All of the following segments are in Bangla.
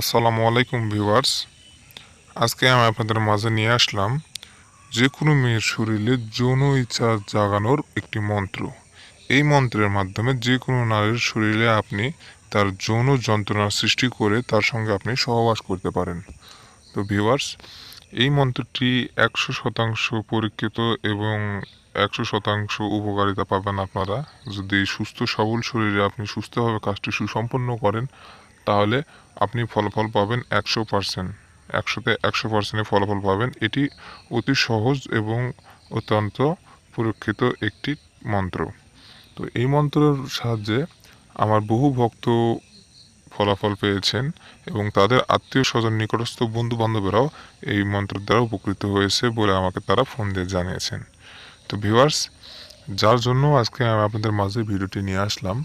আসসালামু আলাইকুম ভিউয়ার্স। আজকে আমি আপনাদের মাঝে নিয়ে আসলাম যে কোনো মেয়ের শরীরে যৌন ইচ্ছা জাগানোর একটি মন্ত্র। এই মন্ত্রের মাধ্যমে যে কোনো নারীর শরীরে আপনি তার যৌন যন্ত্রণা সৃষ্টি করে তার সঙ্গে আপনি সহবাস করতে পারেন। তো ভিউয়ার্স, এই মন্ত্রটি একশো শতাংশ পরীক্ষিত এবং একশো শতাংশ উপকারিতা পাবেন আপনারা। যদি সুস্থ সবল শরীরে আপনি সুস্থভাবে কাজটি সুসম্পন্ন করেন তাহলে আপনি ফলাফল পাবেন একশো পার্সেন্ট। একশোতে একশো পার্সেন্টের ফলাফল পাবেন। এটি অতি সহজ এবং অত্যন্ত পরীক্ষিত একটি মন্ত্র। তো এই মন্ত্রের সাহায্যে আমার বহু ভক্ত ফলাফল পেয়েছেন এবং তাদের আত্মীয় স্বজন নিকটস্থ বন্ধু বান্ধবেরাও এই মন্ত্রের দ্বারা উপকৃত হয়েছে বলে আমাকে তারা ফোন দিয়ে জানিয়েছেন। তো ভিউয়ার্স, যার জন্য আজকে আমি আপনাদের মাঝে ভিডিওটি নিয়ে আসলাম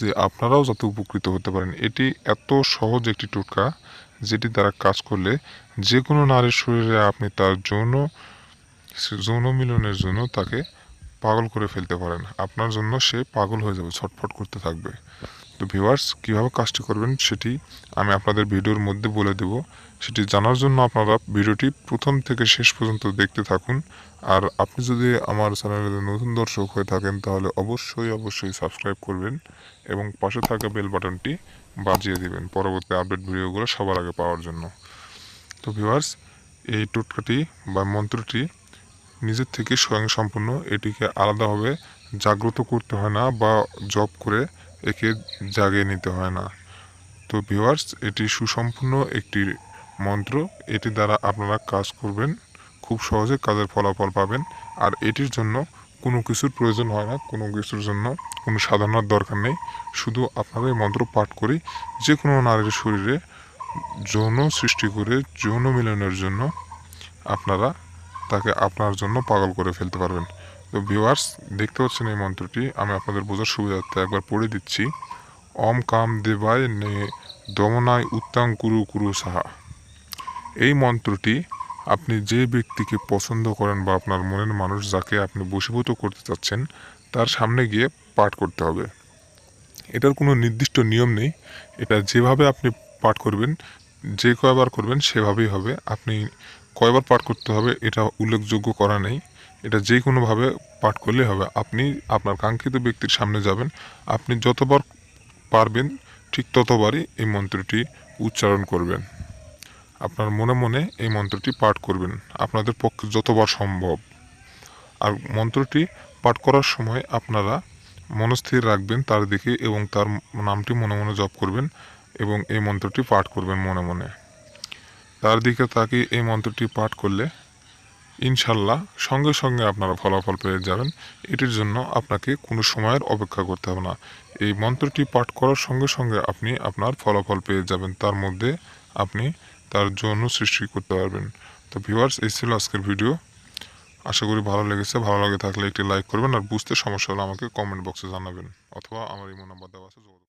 যে আপনারাও যাতে উপকৃত হতে পারেন, এটি এত সহজ একটি টোটকা যেটি দ্বারা কাজ করলে যে কোনো নারীর শরীরে আপনি তার যৌন যৌন মিলনের জন্য তাকে পাগল করে ফেলতে পারেন। আপনার জন্য সে পাগল হয়ে যাবে, ছটফট করতে থাকবে। তো ভিউয়ার্স কীভাবে কাজটি করবেন সেটি আমি আপনাদের ভিডিওর মধ্যে বলে দেব। সেটি জানার জন্য আপনারা ভিডিওটি প্রথম থেকে শেষ পর্যন্ত দেখতে থাকুন। আর আপনি যদি আমার চ্যানেলে নতুন দর্শক হয়ে থাকেন, তাহলে অবশ্যই অবশ্যই সাবস্ক্রাইব করবেন এবং পাশে থাকা বেল বাটনটি বাজিয়ে দিবেন পরবর্তী আপডেট ভিডিওগুলো সবার আগে পাওয়ার জন্য। তো ভিউয়ার্স এই টোটকাটি বা মন্ত্রটি নিজের থেকে স্বয়ং সম্পূর্ণ এটিকে আলাদাভাবে জাগ্রত করতে হয় না বা জব করে একে জাগিয়ে নিতে হয় না। তো ভিওয়ার্স এটি সুসম্পূর্ণ একটি মন্ত্র। এটি দ্বারা আপনারা কাজ করবেন, খুব সহজে কাজের ফলাফল পাবেন। আর এটির জন্য কোনো কিছুর প্রয়োজন হয় না, কোনো কিছুর জন্য কোনো সাধনার দরকার নেই। শুধু আপনারা এই মন্ত্র পাঠ করি যে কোনো নারীর শরীরে যৌন সৃষ্টি করে, যৌন মিলনের জন্য আপনারা তাকে আপনার জন্য পাগল করে ফেলতে পারবেন। তো ভিউয়ার্স দেখতে পাচ্ছেন এই মন্ত্রটি, আমি আপনাদের বোঝার সুবিধার্থে একবার পড়ে দিচ্ছি। অম কাম দেবায় নে দমনায় উত্তাং কুরু কুরু সাহা। এই মন্ত্রটি আপনি যে ব্যক্তিকে পছন্দ করেন বা আপনার মনের মানুষ যাকে আপনি বশীভূত করতে চাচ্ছেন, তার সামনে গিয়ে পাঠ করতে হবে। এটার কোনো নির্দিষ্ট নিয়ম নেই। এটা যেভাবে আপনি পাঠ করবেন, যে কয়বার করবেন সেভাবেই হবে। আপনি কয়বার পাঠ করতে হবে, এটা উল্লেখযোগ্য করা নেই। এটা যে কোনোভাবে পাঠ করলে হবে। আপনি আপনার কাঙ্ক্ষিত ব্যক্তির সামনে যাবেন। আপনি যতবার পারবেন ঠিক ততবারই এই মন্ত্রটি উচ্চারণ করবেন। আপনার মনে মনে এই মন্ত্রটি পাঠ করবেন। আপনাদের পক্ষে যতবার সম্ভব। আর মন্ত্রটি পাঠ করার সময় আপনারা মনস্থির রাখবেন তার দিকে এবং তার নামটি মনে মনে জপ করবেন এবং এই মন্ত্রটি পাঠ করবেন মনে মনে। তার দিকে তাকে এই মন্ত্রটি পাঠ করলে ইনশাল্লাহ সঙ্গে সঙ্গে আপনারা ফলাফল পেয়ে যাবেন। এটির জন্য আপনাকে কোনো সময়ের অপেক্ষা করতে হবে না। এই মন্ত্রটি পাঠ করার সঙ্গে সঙ্গে আপনি আপনার ফলাফল পেয়ে যাবেন। তার মধ্যে আপনি তার জন্য সৃষ্টি করতে পারবেন। তো ভিউয়ার্স, এই ছিল আজকের ভিডিও। আশা করি ভালো লেগেছে। ভালো লাগে থাকলে একটি লাইক করবেন আর বুঝতে সমস্যা হলে আমাকে কমেন্ট বক্সে জানাবেন। অথবা আমার ইমো নাম্বার দেওয়া আছে